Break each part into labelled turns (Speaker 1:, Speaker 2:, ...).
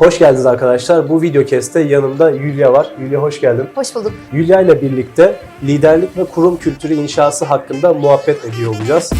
Speaker 1: Hoş geldiniz arkadaşlar. Bu video keste yanımda Yulia var. Yulia hoş geldin.
Speaker 2: Hoş bulduk.
Speaker 1: Yulia ile birlikte liderlik ve kurum kültürü inşası hakkında muhabbet ediyor olacağız.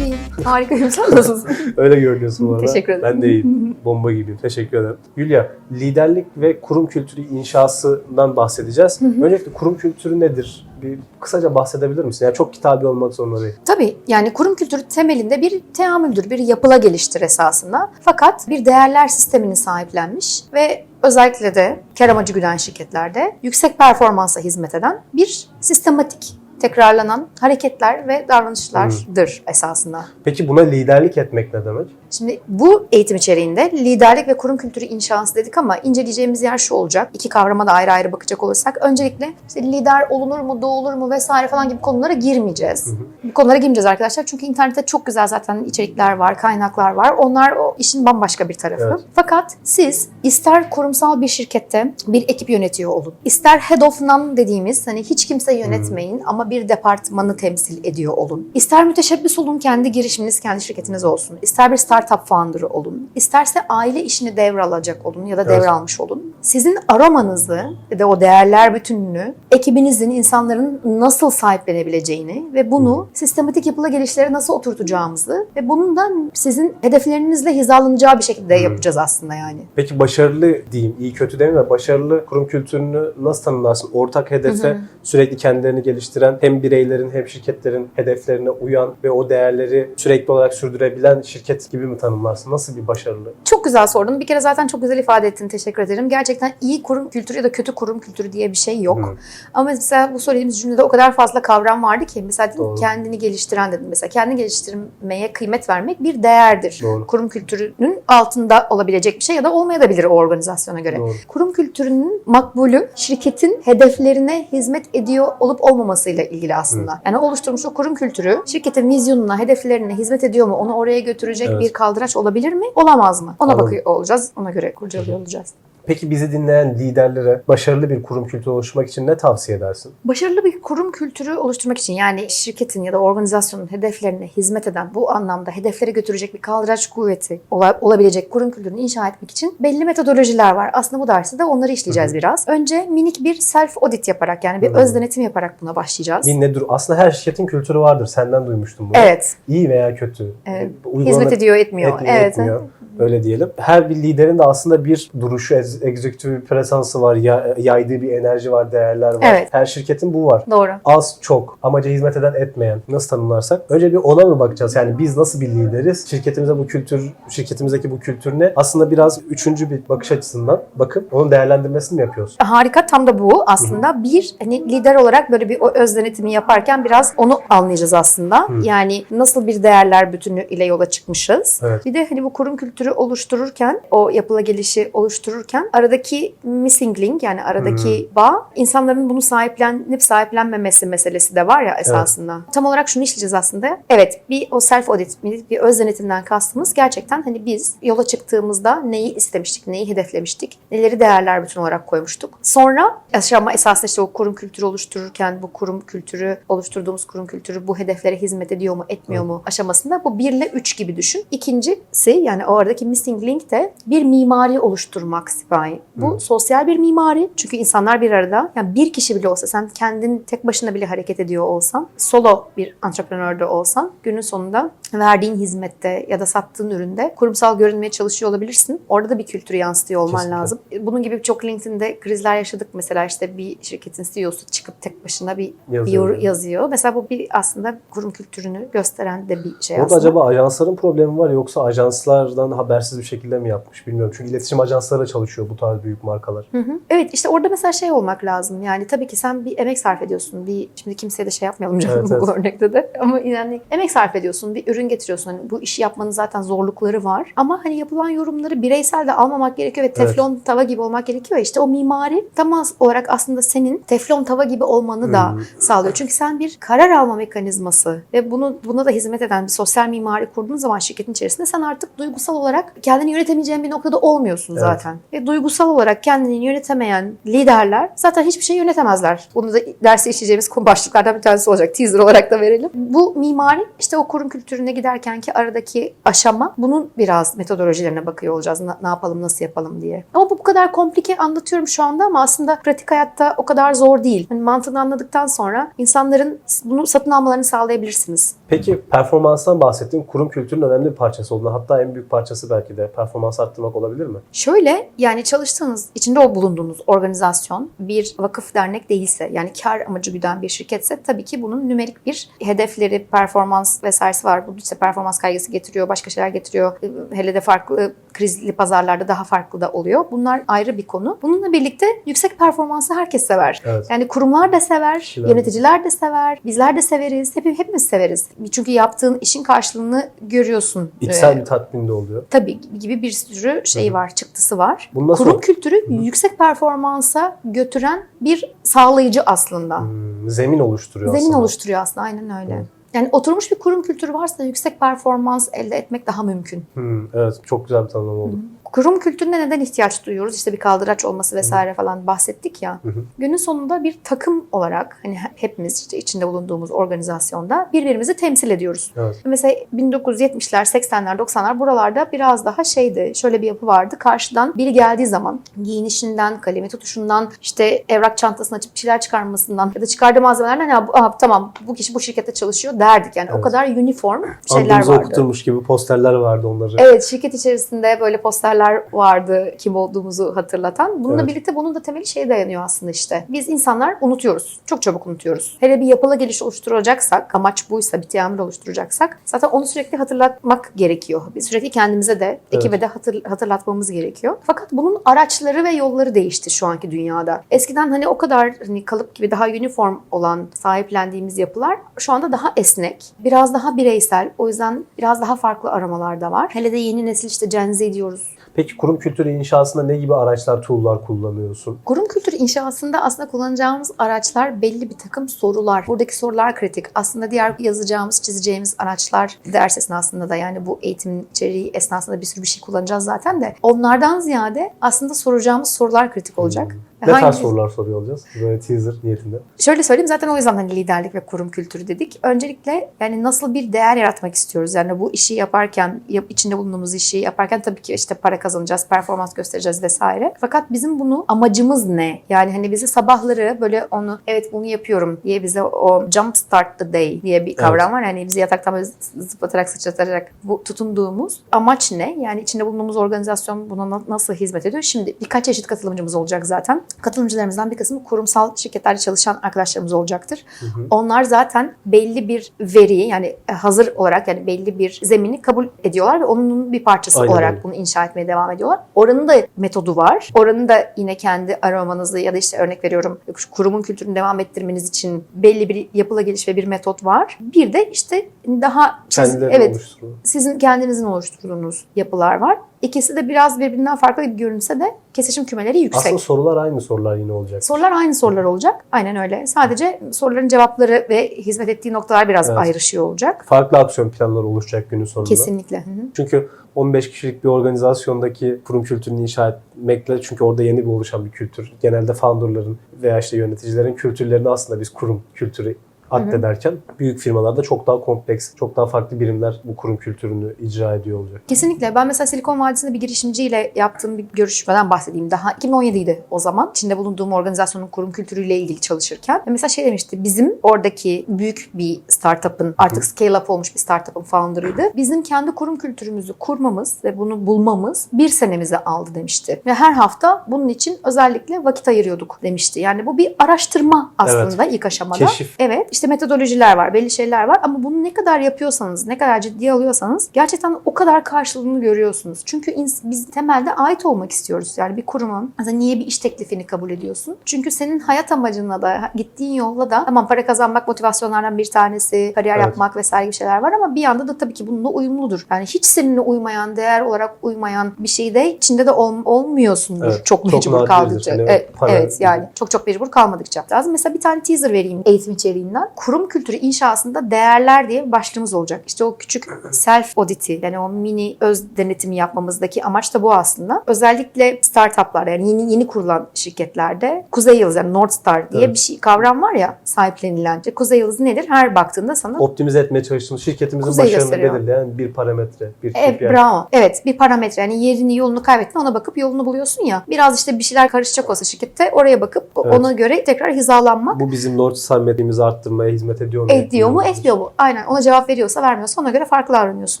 Speaker 2: Harikayım. Sen nasılsın?
Speaker 1: Öyle görünüyorsun bu arada.
Speaker 2: Teşekkür ederim.
Speaker 1: Ben de iyiyim. Bomba gibiyim. Teşekkür ederim. Yulia, liderlik ve kurum kültürü inşasından bahsedeceğiz. Öncelikle kurum kültürü nedir? Bir kısaca bahsedebilir misin? Yani çok kitabi olmak zorunda değil.
Speaker 2: Tabii yani kurum kültürü temelinde bir teamüldür, bir yapıla geliştir esasında. Fakat bir değerler sistemini sahiplenmiş ve özellikle de kar amacı güden şirketlerde yüksek performansa hizmet eden bir sistematik tekrarlanan hareketler ve davranışlardır esasında.
Speaker 1: Peki buna liderlik etmek ne demek?
Speaker 2: Şimdi bu eğitim içeriğinde liderlik ve kurum kültürü inşası dedik ama inceleyeceğimiz yer şu olacak. İki kavrama da ayrı ayrı bakacak olursak. Öncelikle işte lider olunur mu, doğulur mu vesaire falan gibi konulara girmeyeceğiz. Bu konulara girmeyeceğiz arkadaşlar. Çünkü internette çok güzel zaten içerikler var, kaynaklar var. Onlar o işin bambaşka bir tarafı.
Speaker 1: Evet.
Speaker 2: Fakat siz ister kurumsal bir şirkette bir ekip yönetiyor olun. ister head of none dediğimiz hani hiç kimse yönetmeyin ama bir departmanı temsil ediyor olun. İster müteşebbis olun kendi girişiminiz, kendi şirketiniz olsun. İster bir startup founder'ı olun. İsterse aile işini devralacak olun ya da
Speaker 1: Evet.
Speaker 2: devralmış olun. Sizin aromanızı ve de o değerler bütününü ekibinizin, insanların nasıl sahiplenebileceğini ve bunu sistematik yapıla gelişlere nasıl oturtacağımızı ve bunun da sizin hedeflerinizle hizalanacağı bir şekilde yapacağız aslında yani.
Speaker 1: Peki başarılı diyeyim, iyi kötü demeyeyim de başarılı kurum kültürünü nasıl tanımlarsın? Ortak hedefe sürekli kendilerini geliştiren, hem bireylerin hem şirketlerin hedeflerine uyan ve o değerleri sürekli olarak sürdürebilen şirket gibi mi tanımlarsın? Nasıl bir başarılı?
Speaker 2: Çok güzel sordun. Bir kere zaten çok güzel ifade ettin. Teşekkür ederim. Gerçekten iyi kurum kültürü ya da kötü kurum kültürü diye bir şey yok.
Speaker 1: Hı.
Speaker 2: Ama mesela bu söylediğimiz cümlede o kadar fazla kavram vardı ki. Mesela
Speaker 1: Doğru.
Speaker 2: kendini geliştiren dedim. Mesela kendini geliştirmeye kıymet vermek bir değerdir.
Speaker 1: Doğru.
Speaker 2: Kurum kültürünün altında olabilecek bir şey ya da olmayabilir o organizasyona göre.
Speaker 1: Doğru.
Speaker 2: Kurum kültürünün makbulü şirketin hedeflerine hizmet ediyor olup olmamasıyla ilgili aslında. Yani oluşturmuş o kurum kültürü şirketin vizyonuna, hedeflerine hizmet ediyor mu? Onu oraya götürecek
Speaker 1: Evet.
Speaker 2: bir kaldıraç olabilir mi? Olamaz mı? Ona
Speaker 1: Anladım.
Speaker 2: bakıyor olacağız. Ona göre kurcalıyor olacağız.
Speaker 1: Peki bizi dinleyen liderlere başarılı bir kurum kültürü oluşturmak için ne tavsiye edersin?
Speaker 2: Başarılı bir kurum kültürü oluşturmak için yani şirketin ya da organizasyonun hedeflerine hizmet eden bu anlamda hedeflere götürecek bir kaldıraç kuvveti ola- olabilecek kurum kültürünü inşa etmek için belli metodolojiler var. Aslında bu derste de onları işleyeceğiz biraz. Önce minik bir self audit yaparak yani bir
Speaker 1: Hı hı.
Speaker 2: öz denetim yaparak buna başlayacağız.
Speaker 1: Bir nedir? Aslında her şirketin kültürü vardır. Senden duymuştum bunu.
Speaker 2: Evet.
Speaker 1: İyi veya kötü.
Speaker 2: Evet.
Speaker 1: Uygulanır-
Speaker 2: Hizmet ediyor, etmiyor.
Speaker 1: etmiyor,
Speaker 2: evet.
Speaker 1: etmiyor. Öyle diyelim. Her bir liderin de aslında bir duruşu, egzekütif bir presansı var, ya- yaydığı bir enerji var, değerler var.
Speaker 2: Evet.
Speaker 1: Her şirketin bu var.
Speaker 2: Doğru.
Speaker 1: Az, çok, amaca hizmet eden, etmeyen nasıl tanımlarsak. Önce bir ona mı bakacağız? Yani biz nasıl bir lideriz? Şirketimize bu kültür, şirketimizdeki bu kültür ne? Aslında biraz üçüncü bir bakış açısından bakıp onun değerlendirmesini mi yapıyoruz?
Speaker 2: Harika tam da bu aslında. Bir hani lider olarak böyle bir öz denetimi yaparken biraz onu anlayacağız aslında. Yani nasıl bir değerler bütünü ile yola çıkmışız.
Speaker 1: Evet.
Speaker 2: Bir de hani bu kurum kültürü oluştururken, o yapıla gelişi oluştururken aradaki missing link yani aradaki bağ insanların bunu sahiplenip sahiplenmemesi meselesi de var ya esasında. Tam olarak şunu işleyeceğiz aslında. Evet bir o self audit, bir öz denetimden kastımız gerçekten hani biz yola çıktığımızda neyi istemiştik, neyi hedeflemiştik, neleri değerler bütün olarak koymuştuk. Sonra aşama esasında işte o kurum kültürü oluştururken bu kurum kültürü, oluşturduğumuz kurum kültürü bu hedeflere hizmet ediyor mu, etmiyor mu aşamasında bu 1 ile 3 gibi düşün. İkincisi yani o aradaki missing link de bir mimari oluşturmak sipahi. Bu sosyal bir mimari. Çünkü insanlar bir arada yani bir kişi bile olsa sen kendin tek başına bile hareket ediyor olsan, solo bir entreprenör de olsan günün sonunda verdiğin hizmette ya da sattığın üründe kurumsal görünmeye çalışıyor olabilirsin. Orada da bir kültürü yansıtıyor olman
Speaker 1: Kesinlikle.
Speaker 2: lazım. Bunun gibi çok LinkedIn'de krizler yaşadık. Mesela işte bir şirketin CEO'su çıkıp tek başına bir
Speaker 1: Yazıyor.
Speaker 2: yazıyor. yazıyor. Mesela bu bir aslında kurum kültürünü gösteren de bir şey
Speaker 1: Orada
Speaker 2: aslında.
Speaker 1: acaba ajansların problemi var yoksa ajanslardan habersiz bir şekilde mi yapmış bilmiyorum. Çünkü iletişim ajansları çalışıyor bu tarz büyük markalar.
Speaker 2: Hı hı. Evet işte orada mesela şey olmak lazım. Yani tabii ki sen bir emek sarf ediyorsun. Bir şimdi kimseye de şey yapmayalım canım
Speaker 1: Evet,
Speaker 2: bu
Speaker 1: evet.
Speaker 2: örnekte de. Ama yani emek sarf ediyorsun. Bir ürün getiriyorsun. Hani bu işi yapmanın zaten zorlukları var. Ama hani yapılan yorumları bireysel de almamak gerekiyor ve teflon tava gibi olmak gerekiyor. İşte o mimari tam olarak aslında senin teflon tava gibi olmanı da
Speaker 1: Hmm.
Speaker 2: sağlıyor. Çünkü sen bir karar alma mekanizması ve bunu buna da hizmet eden bir sosyal mimari kurduğun zaman şirketin içerisinde sen artık duygusal olarak kendini yönetemeyeceğin bir noktada olmuyorsun
Speaker 1: Evet.
Speaker 2: zaten. Ve duygusal olarak kendini yönetemeyen liderler zaten hiçbir şey yönetemezler. Bunu da derste işleyeceğimiz konu başlıklardan bir tanesi olacak. Teaser olarak da verelim. Bu mimari işte o kurum kültürüne giderken ki aradaki aşama bunun biraz metodolojilerine bakıyor olacağız. Na- ne yapalım, nasıl yapalım diye. Ama bu bu kadar komplike anlatıyorum şu anda ama aslında pratik hayatta o kadar zor değil. Hani mantığını anladıktan sonra insanların bunu satın almalarını sağlayabilirsiniz.
Speaker 1: Peki performanstan bahsettin. Kurum kültürünün önemli bir parçası olduğunu hatta en büyük parçası belki de performans arttırmak olabilir mi?
Speaker 2: Şöyle yani çalıştığınız, içinde o bulunduğunuz organizasyon bir vakıf dernek değilse yani kar amacı güden bir şirketse tabii ki bunun nümerik bir hedefleri, performans vesairesi var. Bu işte performans kaygısı getiriyor, başka şeyler getiriyor. Hele de farklı krizli pazarlarda daha farklı da oluyor. Bunlar ayrı bir konu. Bununla birlikte yüksek performansı herkes sever.
Speaker 1: Evet.
Speaker 2: Yani kurumlar da sever,
Speaker 1: Kişiler de.
Speaker 2: yöneticiler de sever, bizler de severiz. Hep, hepimiz severiz. Çünkü yaptığın işin karşılığını görüyorsun.
Speaker 1: İçsel
Speaker 2: Ee,
Speaker 1: bir tatmin de oluyor.
Speaker 2: Tabii gibi bir sürü şey
Speaker 1: Hı hı.
Speaker 2: var, çıktısı var.
Speaker 1: Nasıl-
Speaker 2: Kurum kültürü
Speaker 1: hı.
Speaker 2: yüksek performansa götüren bir sağlayıcı aslında.
Speaker 1: Hmm, zemin oluşturuyor
Speaker 2: Zemin
Speaker 1: aslında.
Speaker 2: oluşturuyor aslında aynen öyle.
Speaker 1: Hı.
Speaker 2: Yani oturmuş bir kurum kültürü varsa yüksek performans elde etmek daha mümkün.
Speaker 1: Hmm, evet çok güzel bir tanım oldu.
Speaker 2: Kurum kültürüne neden ihtiyaç duyuyoruz? İşte bir kaldıraç olması vesaire falan bahsettik ya.
Speaker 1: Hı hı.
Speaker 2: Günün sonunda bir takım olarak hani hepimiz işte içinde bulunduğumuz organizasyonda birbirimizi temsil ediyoruz.
Speaker 1: Evet.
Speaker 2: Mesela 1970'ler, 80'ler, 90'lar buralarda biraz daha şeydi. Şöyle bir yapı vardı. Karşıdan biri geldiği zaman giyinişinden, kalemi tutuşundan, işte evrak çantasını açıp bir şeyler çıkarmasından ya da çıkardığı malzemelerden ya aha, tamam bu kişi bu şirkette çalışıyor derdik. Yani o
Speaker 1: Evet.
Speaker 2: kadar uniform şeyler
Speaker 1: Adımızı
Speaker 2: vardı.
Speaker 1: okuturmuş gibi posterler vardı onları.
Speaker 2: Evet şirket içerisinde böyle posterler vardı kim olduğumuzu hatırlatan. Bununla
Speaker 1: Evet.
Speaker 2: birlikte bunun da temeli şeye dayanıyor aslında işte. Biz insanlar unutuyoruz. Çok çabuk unutuyoruz. Hele bir yapıla geliş oluşturacaksak, amaç buysa bir teamül oluşturacaksak zaten onu sürekli hatırlatmak gerekiyor. Biz sürekli kendimize de, ekibe de hatır- hatırlatmamız gerekiyor. Fakat bunun araçları ve yolları değişti şu anki dünyada. Eskiden hani o kadar hani kalıp gibi daha uniform olan sahiplendiğimiz yapılar şu anda daha esnek, biraz daha bireysel. O yüzden biraz daha farklı aramalar da var. Hele de yeni nesil işte Gen Z diyoruz.
Speaker 1: Peki kurum kültürü inşasında ne gibi araçlar, tool'lar kullanıyorsun?
Speaker 2: Kurum kültürü inşasında aslında kullanacağımız araçlar belli bir takım sorular. Buradaki sorular kritik. Aslında diğer yazacağımız, çizeceğimiz araçlar ders esnasında da yani bu eğitimin içeriği esnasında bir sürü bir şey kullanacağız zaten de. Onlardan ziyade aslında soracağımız sorular kritik olacak.
Speaker 1: Ne
Speaker 2: Hangi-
Speaker 1: tarz sorular soruyor olacağız? Böyle teaser niyetinde.
Speaker 2: Şöyle söyleyeyim zaten o yüzden hani liderlik ve kurum kültürü dedik. Öncelikle yani nasıl bir değer yaratmak istiyoruz? Yani bu işi yaparken, yap, içinde bulunduğumuz işi yaparken tabii ki işte para kazanacağız, performans göstereceğiz vesaire. Fakat bizim bunu amacımız ne? Yani hani bizi sabahları böyle onu evet bunu yapıyorum diye bize o jump start the day diye bir kavram var. Yani bizi yataktan böyle zıplatarak sıçratarak bu tutunduğumuz amaç ne? Yani içinde bulunduğumuz organizasyon buna na- nasıl hizmet ediyor? Şimdi birkaç çeşit katılımcımız olacak zaten. Katılımcılarımızdan bir kısmı kurumsal şirketlerde çalışan arkadaşlarımız olacaktır.
Speaker 1: Hı hı.
Speaker 2: Onlar zaten belli bir veriyi yani hazır olarak yani belli bir zemini kabul ediyorlar ve onun bir parçası
Speaker 1: Aynen
Speaker 2: olarak
Speaker 1: öyle.
Speaker 2: bunu inşa etmeye devam ediyorlar. Oranın da metodu var. Oranın da yine kendi aromanızı ya da işte örnek veriyorum kurumun kültürünü devam ettirmeniz için belli bir yapıla geliş ve bir metot var. Bir de işte daha siz- evet
Speaker 1: oluşturuyor.
Speaker 2: sizin kendinizin oluşturduğunuz yapılar var. İkisi de biraz birbirinden farklı görünse de kesişim kümeleri yüksek.
Speaker 1: Aslında sorular aynı sorular yine olacak.
Speaker 2: Sorular aynı sorular olacak. Aynen öyle. Sadece soruların cevapları ve hizmet ettiği noktalar biraz
Speaker 1: Evet.
Speaker 2: ayrışıyor olacak.
Speaker 1: Farklı aksiyon planları oluşacak günün sonunda.
Speaker 2: Kesinlikle. Hı hı.
Speaker 1: Çünkü 15 kişilik bir organizasyondaki kurum kültürünü inşa etmekle çünkü orada yeni bir oluşan bir kültür. Genelde founderların veya işte yöneticilerin kültürlerini aslında biz kurum kültürü addederken büyük firmalarda çok daha kompleks, çok daha farklı birimler bu kurum kültürünü icra ediyor olacak.
Speaker 2: Kesinlikle. Ben mesela Silikon Vadisi'nde bir girişimciyle yaptığım bir görüşmeden bahsedeyim. Daha 2017'ydi o zaman. İçinde bulunduğum organizasyonun kurum kültürüyle ilgili çalışırken. Ve mesela şey demişti. Bizim oradaki büyük bir startup'ın artık scale up olmuş bir startup'ın founder'ıydı. Bizim kendi kurum kültürümüzü kurmamız ve bunu bulmamız bir senemizi aldı demişti. Ve her hafta bunun için özellikle vakit ayırıyorduk demişti. Yani bu bir araştırma aslında ilk aşamada.
Speaker 1: Keşif.
Speaker 2: Evet işte metodolojiler var, belli şeyler var ama bunu ne kadar yapıyorsanız, ne kadar ciddiye alıyorsanız gerçekten o kadar karşılığını görüyorsunuz. Çünkü biz temelde ait olmak istiyoruz. Yani bir kurumun mesela niye bir iş teklifini kabul ediyorsun? Çünkü senin hayat amacınla da gittiğin yolla da tamam para kazanmak motivasyonlardan bir tanesi, kariyer
Speaker 1: Evet.
Speaker 2: yapmak vesaire gibi şeyler var ama bir yanda da tabii ki bununla uyumludur. Yani hiç seninle uymayan, değer olarak uymayan bir şeyde içinde de ol- olmuyorsundur.
Speaker 1: Evet,
Speaker 2: çok
Speaker 1: çok
Speaker 2: mecbur kaldıkça.
Speaker 1: Hani
Speaker 2: evet, evet yani çok çok mecbur kalmadıkça. Lazım mesela bir tane teaser vereyim eğitim içeriğinden. Aslında kurum kültürü inşasında değerler diye bir başlığımız olacak. İşte o küçük self audit'i yani o mini öz denetimi yapmamızdaki amaç da bu aslında. Özellikle startuplarda yani yeni yeni kurulan şirketlerde Kuzey Yıldızı yani North Star diye
Speaker 1: Evet.
Speaker 2: bir şey kavram var ya sahiplenilen. Kuzey Yıldızı nedir? Her baktığında sana
Speaker 1: Optimize etmeye çalıştığımız şirketimizin
Speaker 2: Kuzey
Speaker 1: başarını
Speaker 2: gösteriyor.
Speaker 1: belirleyen bir parametre, bir
Speaker 2: Evet
Speaker 1: KPI.
Speaker 2: bravo. Evet bir parametre yani yerini yolunu kaybettin ona bakıp yolunu buluyorsun ya. Biraz işte bir şeyler karışacak olsa şirkette oraya bakıp
Speaker 1: Evet.
Speaker 2: ona göre tekrar hizalanmak
Speaker 1: Bu bizim North Star metriğimizi arttırmaya hizmet ediyor mu?
Speaker 2: ediyor mu? Etmiyor mu? Aynen. Ona cevap veriyorsa vermiyorsa ona göre farklı davranıyorsun.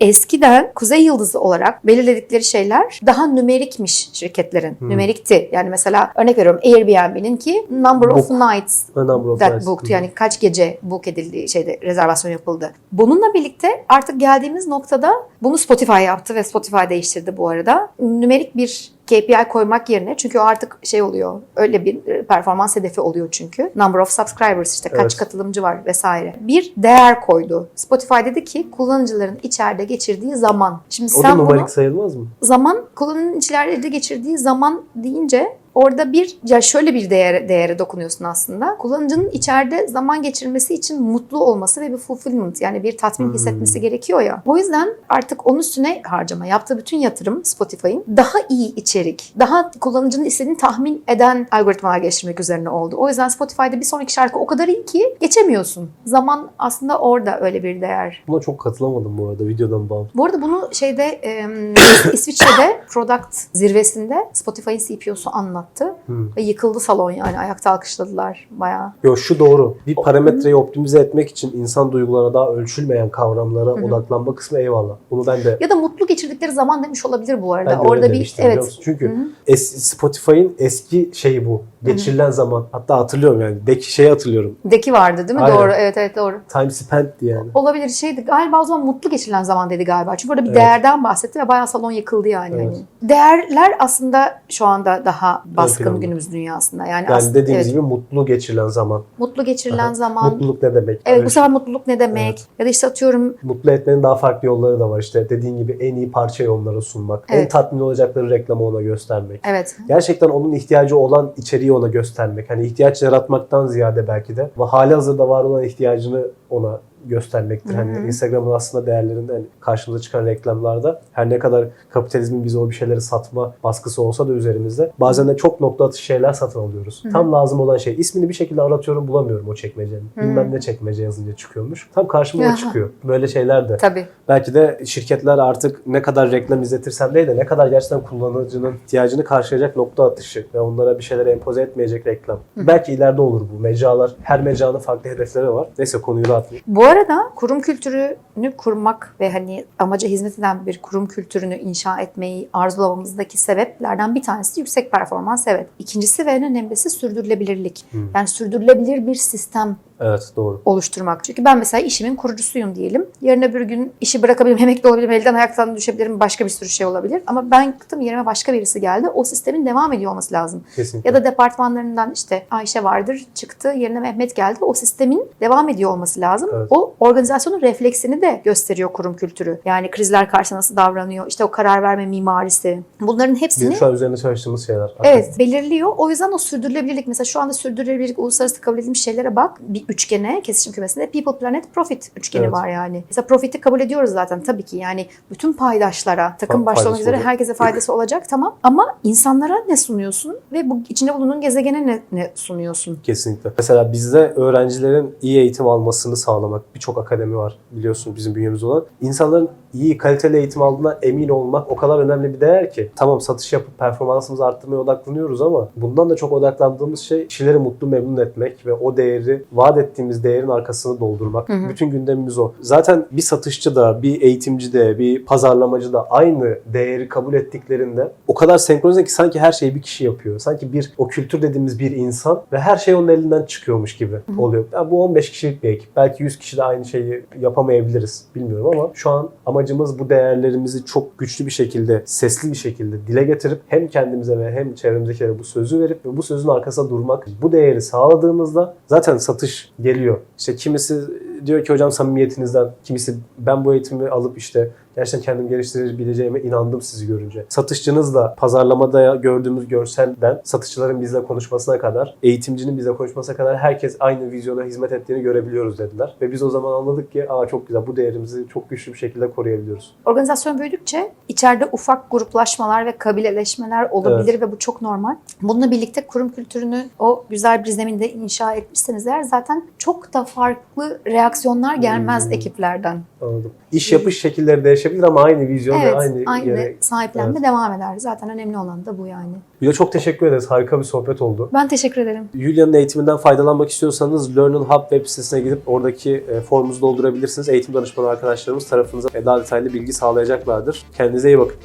Speaker 2: Eskiden Kuzey Yıldızı olarak belirledikleri şeyler daha nümerikmiş şirketlerin.
Speaker 1: Hmm.
Speaker 2: Nümerikti. Yani mesela örnek veriyorum Airbnb'nin ki number of nights
Speaker 1: A number of
Speaker 2: that
Speaker 1: nights.
Speaker 2: booked yani kaç gece book edildiği şeyde rezervasyon yapıldı. Bununla birlikte artık geldiğimiz noktada bunu Spotify yaptı ve Spotify değiştirdi bu arada. Nümerik bir KPI koymak yerine çünkü o artık şey oluyor öyle bir e, performans hedefi oluyor çünkü. Number of subscribers işte kaç
Speaker 1: Evet.
Speaker 2: katılımcı var vesaire. Bir değer koydu. Spotify dedi ki kullanıcıların içeride geçirdiği zaman. Şimdi
Speaker 1: O da
Speaker 2: sen bunu
Speaker 1: numarik sayılmaz mı?
Speaker 2: zaman kullanıcının içeride geçirdiği zaman deyince orada bir ya şöyle bir değere, değere dokunuyorsun aslında. Kullanıcının içeride zaman geçirmesi için mutlu olması ve bir fulfillment yani bir tatmin
Speaker 1: Hmm.
Speaker 2: hissetmesi gerekiyor ya. O yüzden artık onun üstüne harcama yaptığı bütün yatırım Spotify'ın daha iyi içerik, daha kullanıcının istediğini tahmin eden algoritmalar geliştirmek üzerine oldu. O yüzden Spotify'da bir sonraki şarkı o kadar iyi ki geçemiyorsun. Zaman aslında orada öyle bir değer.
Speaker 1: Buna çok katılamadım bu arada videodan bağımsız.
Speaker 2: Bu arada bunu şeyde e, İsviçre'de Product zirvesinde Spotify'ın CPO'su anlattı.
Speaker 1: Hmm.
Speaker 2: Ve yıkıldı salon yani. Ayakta alkışladılar bayağı.
Speaker 1: Yo şu doğru. Bir parametreyi optimize etmek için insan duygularına daha ölçülmeyen kavramlara
Speaker 2: Hı hı.
Speaker 1: odaklanma kısmı eyvallah. Bunu ben de
Speaker 2: Ya da mutlu geçirdikleri zaman demiş olabilir bu arada.
Speaker 1: ben de
Speaker 2: Orada
Speaker 1: öyle
Speaker 2: bir evet.
Speaker 1: Çünkü es- Spotify'ın eski şeyi bu. Geçirilen zaman. Hatta hatırlıyorum yani. Deki şeyi hatırlıyorum.
Speaker 2: Deki vardı değil mi?
Speaker 1: Aynen.
Speaker 2: Doğru. Evet evet doğru.
Speaker 1: Time spent'ti yani.
Speaker 2: Olabilir şeydi. Galiba o zaman mutlu geçirilen zaman dedi galiba. Çünkü orada bir
Speaker 1: Evet.
Speaker 2: değerden bahsetti ve bayağı salon yıkıldı yani.
Speaker 1: Evet.
Speaker 2: Hani. Değerler aslında şu anda daha baskın
Speaker 1: planda.
Speaker 2: günümüz dünyasında. Yani,
Speaker 1: Yani
Speaker 2: aslında,
Speaker 1: dediğimiz gibi mutlu geçirilen zaman.
Speaker 2: mutlu geçirilen
Speaker 1: Aha.
Speaker 2: zaman.
Speaker 1: Mutluluk ne demek?
Speaker 2: Evet
Speaker 1: Öyle
Speaker 2: bu sefer mutluluk ne demek? Ya da işte atıyorum
Speaker 1: Mutlu etmenin daha farklı yolları da var. İşte dediğin gibi en iyi parçayı onlara sunmak. En
Speaker 2: Evet.
Speaker 1: tatmin olacakları reklamı ona göstermek.
Speaker 2: evet
Speaker 1: Gerçekten onun ihtiyacı olan içeriği ona göstermek. Hani ihtiyaç yaratmaktan ziyade belki de ve hali hazırda var olan ihtiyacını ona göstermektir. Hani. Instagram'ın aslında değerlerinde hani karşımıza çıkan reklamlarda her ne kadar kapitalizmin bize o bir şeyleri satma baskısı olsa da üzerimizde bazen de çok nokta atışı şeyler satın alıyoruz.
Speaker 2: Hı hı.
Speaker 1: Tam lazım olan şey. ismini bir şekilde aratıyorum bulamıyorum o çekmecenin.
Speaker 2: Hı.
Speaker 1: Bilmem ne çekmece yazınca çıkıyormuş. Tam karşıma o çıkıyor. Böyle şeyler de
Speaker 2: tabii.
Speaker 1: Belki de şirketler artık ne kadar reklam izletirsem değil de ne kadar gerçekten kullanıcının ihtiyacını karşılayacak nokta atışı ve onlara bir şeyler empoze etmeyecek reklam. Belki ileride olur bu. Mecralar, her mecranın farklı hedefleri var. Neyse konuyu dağıtmayayım.
Speaker 2: Bu arada kurum kültürünü kurmak ve hani amaca hizmet eden bir kurum kültürünü inşa etmeyi arzulamamızdaki sebeplerden bir tanesi yüksek performans evet. İkincisi ve en önemlisi sürdürülebilirlik.
Speaker 1: Hmm.
Speaker 2: Yani sürdürülebilir bir sistem
Speaker 1: Evet doğru.
Speaker 2: oluşturmak. Çünkü ben mesela işimin kurucusuyum diyelim. Yarın öbür gün işi bırakabilirim, emekli olabilirim, elden ayaktan düşebilirim, başka bir sürü şey olabilir. Ama ben yıktım, yerime başka birisi geldi. O sistemin devam ediyor olması lazım.
Speaker 1: Kesinlikle.
Speaker 2: Ya da departmanlarından işte Ayşe vardır çıktı yerine Mehmet geldi. O sistemin devam ediyor olması lazım.
Speaker 1: Evet.
Speaker 2: O organizasyonun refleksini de gösteriyor kurum kültürü. Yani krizler karşısında nasıl davranıyor. işte o karar verme mimarisi. Bunların hepsini
Speaker 1: Bizim şu an üzerinde çalıştığımız şeyler.
Speaker 2: Evet belirliyor. O yüzden o sürdürülebilirlik mesela şu anda sürdürülebilirlik uluslararası kabul edilmiş şeylere bak. Bir üçgene kesişim kümesinde people planet profit üçgeni
Speaker 1: Evet.
Speaker 2: var yani. Mesela profit'i kabul ediyoruz zaten tabii ki yani bütün paydaşlara takım başta olmak üzere herkese faydası olacak tamam. Ama insanlara ne sunuyorsun ve bu içinde bulunduğun gezegene ne, ne sunuyorsun?
Speaker 1: Kesinlikle. Mesela bizde öğrencilerin iyi eğitim almasını sağlamak birçok akademi var biliyorsun bizim bünyemizde olan. İnsanların iyi kaliteli eğitim aldığına emin olmak o kadar önemli bir değer ki. Tamam satış yapıp performansımızı arttırmaya odaklanıyoruz ama bundan da çok odaklandığımız şey kişileri mutlu memnun etmek ve o değeri vaat ettiğimiz değerin arkasını doldurmak.
Speaker 2: Hı hı.
Speaker 1: Bütün gündemimiz o. Zaten bir satışçı da, bir eğitimci de, bir pazarlamacı da aynı değeri kabul ettiklerinde o kadar senkronize ki sanki her şeyi bir kişi yapıyor. Sanki bir o kültür dediğimiz bir insan ve her şey onun elinden çıkıyormuş gibi oluyor. Ya bu 15 kişilik bir ekip. Belki 100 kişi de aynı şeyi yapamayabiliriz. Bilmiyorum ama şu an amacımız bu değerlerimizi çok güçlü bir şekilde, sesli bir şekilde dile getirip hem kendimize ve hem çevremizekilere bu sözü verip ve bu sözün arkasında durmak. Bu değeri sağladığımızda zaten satış geliyor. İşte kimisi diyor ki hocam samimiyetinizden, kimisi ben bu eğitimi alıp işte gerçekten kendim geliştirebileceğime inandım sizi görünce. Satışçınızla pazarlamada gördüğümüz görselden satışçıların bizle konuşmasına kadar, eğitimcinin bizle konuşmasına kadar herkes aynı vizyona hizmet ettiğini görebiliyoruz dediler. Ve biz o zaman anladık ki aa çok güzel bu değerimizi çok güçlü bir şekilde koruyabiliyoruz.
Speaker 2: Organizasyon büyüdükçe içeride ufak gruplaşmalar ve kabileleşmeler olabilir ve bu çok normal. Bununla birlikte kurum kültürünü o güzel bir zeminde inşa etmişseniz eğer zaten çok da farklı reaksiyonlar gelmez
Speaker 1: Hmm.
Speaker 2: ekiplerden.
Speaker 1: Anladım. İş yapış şekilleri değişebilir ama aynı vizyon
Speaker 2: Evet,
Speaker 1: ve aynı,
Speaker 2: aynı,
Speaker 1: yere...
Speaker 2: sahiplenme devam eder. Zaten önemli olan da bu yani.
Speaker 1: Yulia çok teşekkür ederiz. Harika bir sohbet oldu.
Speaker 2: Ben teşekkür ederim.
Speaker 1: Yulia'nın eğitiminden faydalanmak istiyorsanız Learning Hub web sitesine gidip oradaki e, formunuzu doldurabilirsiniz. Eğitim danışmanı arkadaşlarımız tarafınıza daha detaylı bilgi sağlayacaklardır. Kendinize iyi bakın.